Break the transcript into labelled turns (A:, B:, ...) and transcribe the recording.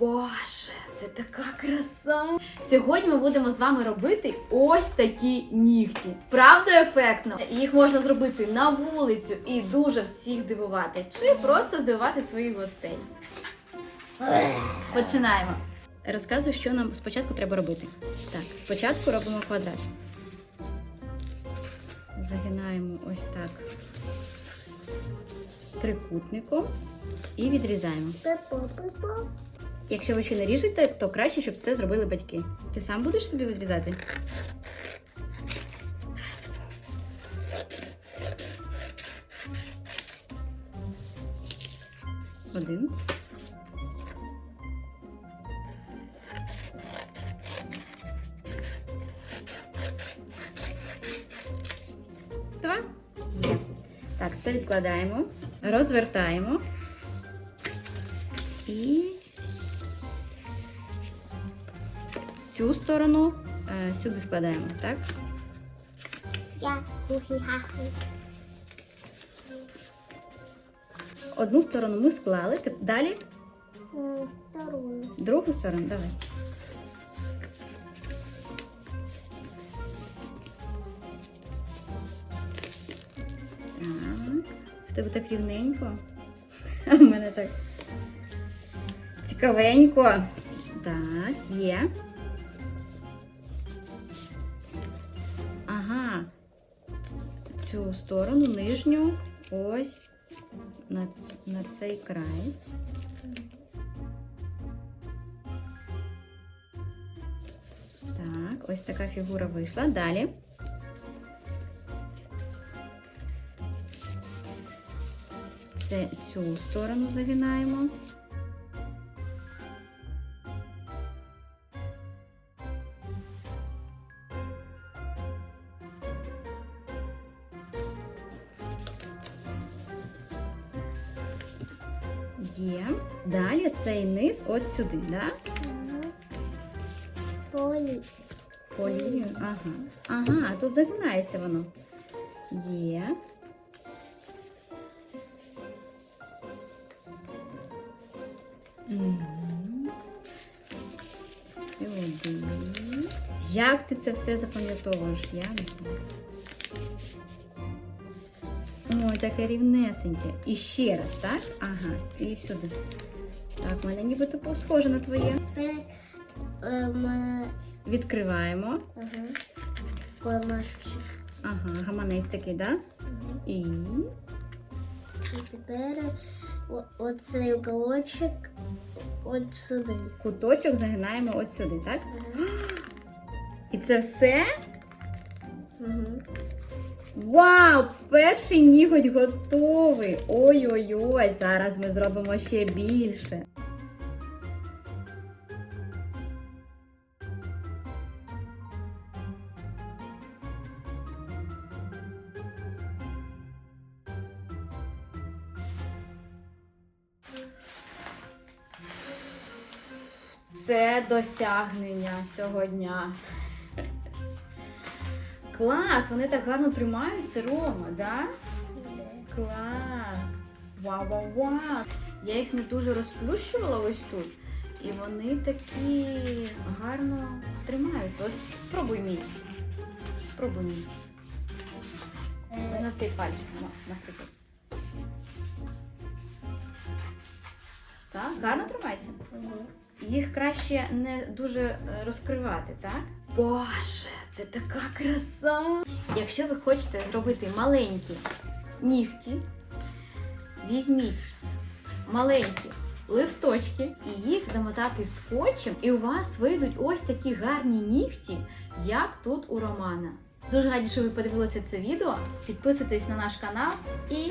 A: Боже, це така краса! Сьогодні ми будемо з вами робити ось такі нігті. Правда, ефектно? Їх можна зробити на вулицю і дуже всіх дивувати, чи просто здивувати своїх гостей. Починаємо. Розказую, що нам спочатку треба робити. Так, спочатку робимо квадрат. Загинаємо ось так трикутником і відрізаємо. Якщо ви ще не ріжете, то краще, щоб це зробили батьки. Ти сам будеш собі відрізати? Один. Два. Так, це відкладаємо, розвертаємо і цю сторону е, сюди складаємо, так?
B: Я.
A: Одну сторону ми склали, далі
B: Вторую.
A: другу сторону, давай. Так. В тебе так рівненько. А в мене так цікавенько. Так, є. Цю сторону нижню ось на, на цей край. Так, ось така фігура вийшла. Далі. Це цю сторону загинаємо. Є. Далі цей низ от сюди, так? Да?
B: Полі.
A: По. Ага. Ага, а тут загинається воно. Є. Сюди. Як ти це все запам'ятовуєш? Я не знаю. Ой, таке рівнесеньке. І ще раз, так? Ага, і сюди. Так, в мене нібито схоже на твоє.
B: Тепер
A: Відкриваємо.
B: ага.
A: Ага, гаманець такий, да? І
B: І тепер оцей уголочок от сюди.
A: куточок загинаємо от сюди, так? І це все?
B: Угу.
A: Вау! Перший ніготь готовий! Ой-ой-ой! Зараз ми зробимо ще більше. Це досягнення цього дня. Клас! Вони так гарно тримаються, Рома, да? Клас! Вау, вау, вау! Я їх не дуже розплющувала ось тут. І вони такі гарно тримаються. Ось спробуй мій. Спробуй мій. На цей пальчик, на, наприклад. Так, гарно тримається? Їх краще не дуже розкривати, так? Боже, це така краса! Якщо ви хочете зробити маленькі нігті, візьміть маленькі листочки і їх замотати скотчем, і у вас вийдуть ось такі гарні нігті, як тут у Романа. Дуже раді, що ви подивилися це відео. Підписуйтесь на наш канал і